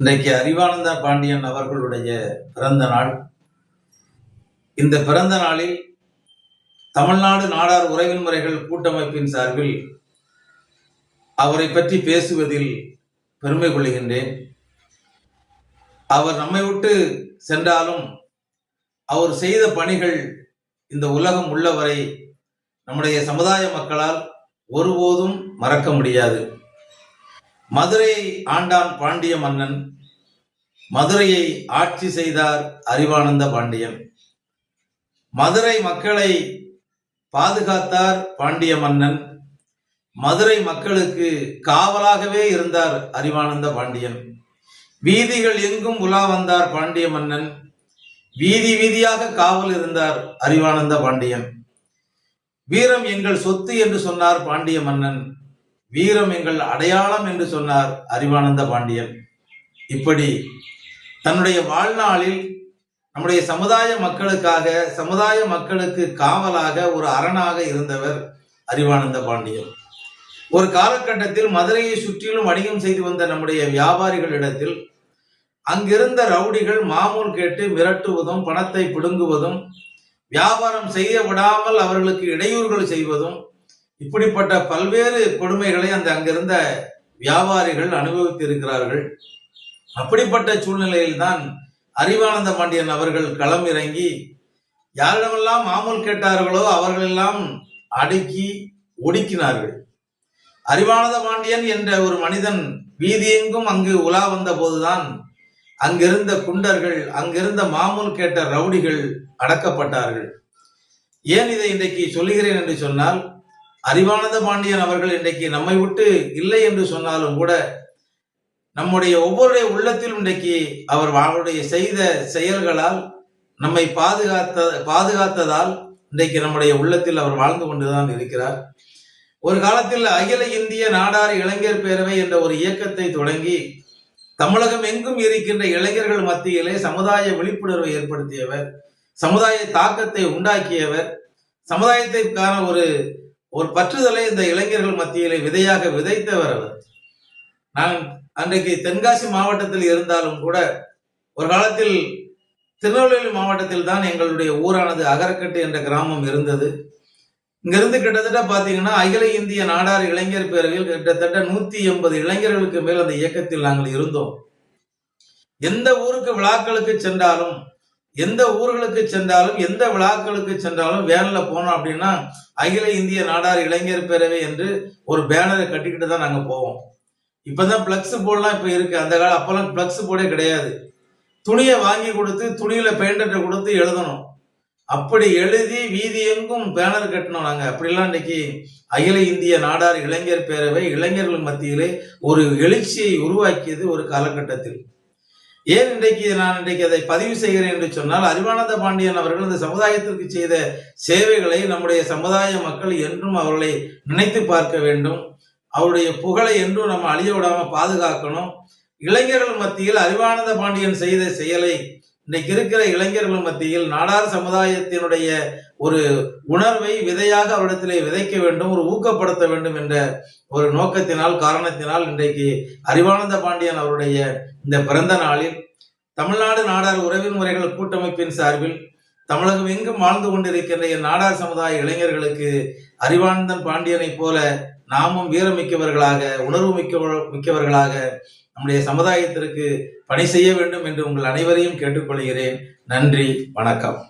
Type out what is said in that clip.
இன்றைக்கு அறிவானந்தா பாண்டியன் அவர்களுடைய பிறந்த நாள். இந்த பிறந்த நாளில் தமிழ்நாடு நாடார் உறவின் முறைகள் கூட்டமைப்பின் சார்பில் அவரை பற்றி பேசுவதில் பெருமை கொள்கின்றேன். அவர் நம்மை விட்டு சென்றாலும் அவர் செய்த பணிகள் இந்த உலகம் உள்ளவரை நம்முடைய சமுதாய மக்களால் ஒருபோதும் மறக்க முடியாது. மதுரையை ஆண்டான் பாண்டிய மன்னன் மதுரையை ஆட்சி செய்தார் அறிவானந்த பாண்டியன். மதுரை மக்களை பாதுகாத்தார் பாண்டிய மன்னன். மதுரை மக்களுக்கு காவலாகவே இருந்தார் அறிவானந்த பாண்டியன். வீதிகள் எங்கும் உலா வந்தார் பாண்டிய மன்னன். வீதி வீதியாக காவல் இருந்தார் அறிவானந்த பாண்டியன். வீரம் எங்கள் சொத்து என்று சொன்னார் பாண்டிய மன்னன். வீரம் எங்கள் அடையாளம் என்று சொன்னார் அறிவானந்த பாண்டியன். இப்படி தன்னுடைய வாழ்நாளில் நம்முடைய சமுதாய மக்களுக்காக சமுதாய மக்களுக்கு காவலாக ஒரு அரணாக இருந்தவர் அறிவானந்த பாண்டியன். ஒரு காலகட்டத்தில் மதுரையை சுற்றிலும் வணிகம் செய்து வந்த நம்முடைய வியாபாரிகளிடத்தில் அங்கிருந்த ரவுடிகள் மாமூல் கேட்டு மிரட்டுவதும் பணத்தை பிடுங்குவதும் வியாபாரம் செய்ய விடாமல் அவர்களுக்கு இடையூறுகள் செய்வதும் இப்படிப்பட்ட பல்வேறு கொடுமைகளை அந்த அங்கிருந்த வியாபாரிகள் அனுபவித்து இருக்கிறார்கள் அப்படிப்பட்ட சூழ்நிலையில் தான் அறிவானந்த பாண்டியன் அவர்கள் களம் இறங்கி யாரிடமெல்லாம் மாமூல் கேட்டார்களோ அவர்களெல்லாம் அடக்கி ஒடுக்கினார்கள். அறிவானந்த பாண்டியன் என்ற ஒரு மனிதன் வீதியெங்கும் அங்கு உலா வந்த போதுதான் அங்கிருந்த குண்டர்கள் அங்கிருந்த மாமூல் கேட்ட ரவுடிகள் அடக்கப்பட்டார்கள். ஏன் இதை இன்றைக்கு சொல்லுகிறேன் என்று சொன்னால் அறிவானந்த பாண்டியன் அவர்கள் இன்றைக்கு நம்மை விட்டு இல்லை என்று சொன்னாலும் கூட நம்முடைய ஒவ்வொருடைய உள்ளத்திலும் இன்றைக்கு அவர் அவருடைய செய்த செயல்களால் நம்மை பாதுகாத்த பாதுகாத்ததால் இன்றைக்கு நம்முடைய உள்ளத்தில் அவர் வாழ்ந்து கொண்டுதான் இருக்கிறார். ஒரு காலத்தில் அகில இந்திய நாடார் இளைஞர் பேரவை என்ற ஒரு இயக்கத்தை தொடங்கி தமிழகம் எங்கும் இருக்கின்ற இளைஞர்கள் மத்தியிலே சமுதாய விழிப்புணர்வை ஏற்படுத்தியவர் சமுதாய தாக்கத்தை உண்டாக்கியவர் சமுதாயத்திற்கான ஒரு ஒரு பற்றுதலை இந்த இளைஞர்கள் மத்தியிலே விதையாக விதைத்தவர் அவர். நான் அன்றைக்கு தென்காசி மாவட்டத்தில் இருந்தாலும் கூட ஒரு காலத்தில் திருநெல்வேலி மாவட்டத்தில் தான் எங்களுடைய ஊரானது அகரக்கட்டு என்ற கிராமம் இருந்தது. இங்கிருந்து கிட்டத்தட்ட பார்த்தீங்கன்னா அகில இந்திய நாடார் இளைஞர் பேரவையில் கிட்டத்தட்ட நூத்தி எண்பது இளைஞர்களுக்கு மேல் அந்த இயக்கத்தில் நாங்கள் இருந்தோம். எந்த ஊருக்கு விழாக்களுக்கு சென்றாலும் எந்த ஊர்களுக்கு சென்றாலும் எந்த விழாக்களுக்கு சென்றாலும் வேனில் போனோம் அப்படின்னா அகில இந்திய நாடார் இளைஞர் பேரவை என்று ஒரு பேனரை கட்டிக்கிட்டு தான் நாங்கள் போவோம். இப்போதான் பிளக்ஸ் போர்டெலாம் இப்போ இருக்குது அந்த காலம் அப்போல்லாம் பிளக்ஸ் போர்டே கிடையாது. துணியை வாங்கி கொடுத்து துணியில் பெயிண்டர்கிட்ட கொடுத்து எழுதணும். அப்படி எழுதி வீதி எங்கும் பேனர் கட்டணும் நாங்கள் அப்படிலாம் இன்னைக்கு அகில இந்திய நாடார் இளைஞர் பேரவை இளைஞர்கள் மத்தியிலே ஒரு எழுச்சியை உருவாக்கியது ஒரு காலகட்டத்தில். ஏன் இன்றைக்கு நான் இன்றைக்கு அதை பதிவு செய்கிறேன் என்று சொன்னால் அறிவானந்த பாண்டியன் அவர்கள் இந்த சமுதாயத்திற்கு செய்த சேவைகளை நம்முடைய சமுதாய மக்கள் என்றும் அவர்களை நினைத்து பார்க்க வேண்டும். அவருடைய புகழை என்றும் நம்ம அழிய விடாம பாதுகாக்கணும். இளைஞர்கள் மத்தியில் அறிவானந்த பாண்டியன் செய்த செயலை இன்னைக்கு இருக்கிற இளைஞர்கள் மத்தியில் நாடார் சமுதாயத்தினுடைய ஒரு உணர்வை விதையாக அவரிடத்திலே விதைக்க வேண்டும் ஒரு ஊக்கப்படுத்த வேண்டும் என்ற ஒரு நோக்கத்தினால் காரணத்தினால் இன்றைக்கு அறிவானந்த பாண்டியன் அவருடைய இந்த பிறந்த நாளில் தமிழ்நாடு நாடார் உறவின் முறைகள் கூட்டமைப்பின் சார்பில் தமிழகம் எங்கும் வாழ்ந்து கொண்டிருக்கின்ற என் நாடார் சமுதாய இளைஞர்களுக்கு அறிவானந்தன் பாண்டியனைப் போல நாமும் வீரமிக்கவர்களாக உணர்வு மிக்க மிக்கவர்களாக நம்முடைய சமுதாயத்திற்கு பணி செய்ய வேண்டும் என்று உங்கள் அனைவரையும் கேட்டுக்கொள்கிறேன். நன்றி வணக்கம்.